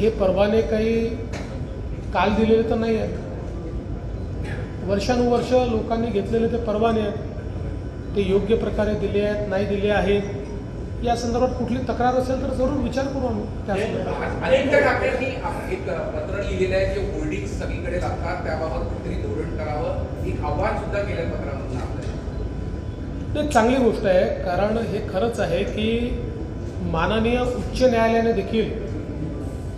हे परवाने काही काल दिलेले तर नाही आहेत. वर्षानुवर्ष लोकांनी घेतलेले ते परवाने आहेत. ते योग्य प्रकारे दिले आहेत नाही दिले आहेत या संदर्भात कुठली तक्रार असेल तर जरूर विचार करू आम्ही. त्या ठाकरेंनी एक पत्र लिहिलेलं आहे की होल्डिंग सगळीकडे लागतात त्याबाबत कुठेतरी धोरण करावं. एक आव्हान सुद्धा केलं पत्रामधून ते चांगली गोष्ट आहे कारण हे खरंच आहे की माननीय उच्च न्यायालयाने देखील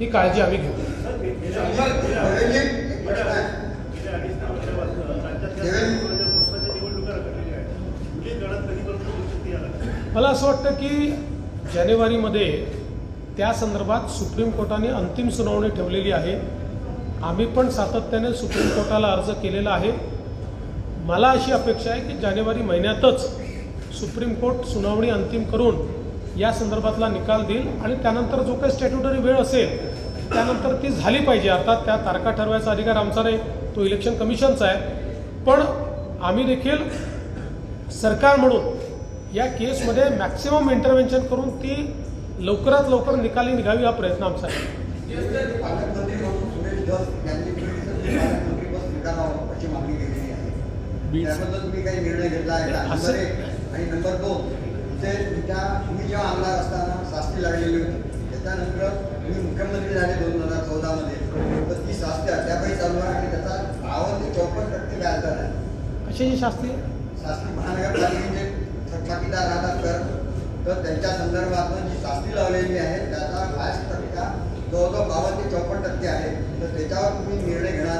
ही काळजी आम्ही घेऊ. मला असं वाटतं की जानेवारीमध्ये त्या संदर्भात सुप्रीम कोर्टाने अंतिम सुनावणी ठेवलेली आहे. आम्ही पण सातत्याने सुप्रीम कोर्टाला अर्ज केलेला आहे. मला अशी अपेक्षा आहे की जानेवारी महिन्यातच सुप्रीम कोर्ट सुनावणी अंतिम करून या संदर्भातला निकाल देईल आणि त्यानंतर जो काही स्टॅट्युटरी वेळ असेल त्यानंतर ती झाली पाहिजे. अर्थात त्या तारखा ठरवायचा अधिकार आमचा नाही तो इलेक्शन कमिशनचा आहे. पण आम्ही देखील सरकार म्हणून या केसमध्ये मॅक्सिमम इंटरव्हेन्शन करून ती लवकरात लवकर निकाली निघावी हा प्रयत्न आमचा आहे. असं- नंबर एक आणि नंबर दोन. ते त्या तुम्ही जेव्हा आमदार असताना शास्ती लागलेली होती त्याच्यानंतर तुम्ही मुख्यमंत्री झाले दोन हजार चौदामध्ये तर ती शास्ती अद्यापही चालू आहे आणि त्याचा बावन्न ते चौपन्न टक्के व्याजदर आहे. कशाची शास्ती? शास्त्री महानगरपालिकेचे थकबाकीदार राहतात तर तर त्यांच्या संदर्भात जी शास्ती लावलेली आहे त्याचा व्याज टक्का जवळजवळ बावन्न ते चौपन्न टक्के आहे. तर त्याच्यावर तुम्ही निर्णय घेणार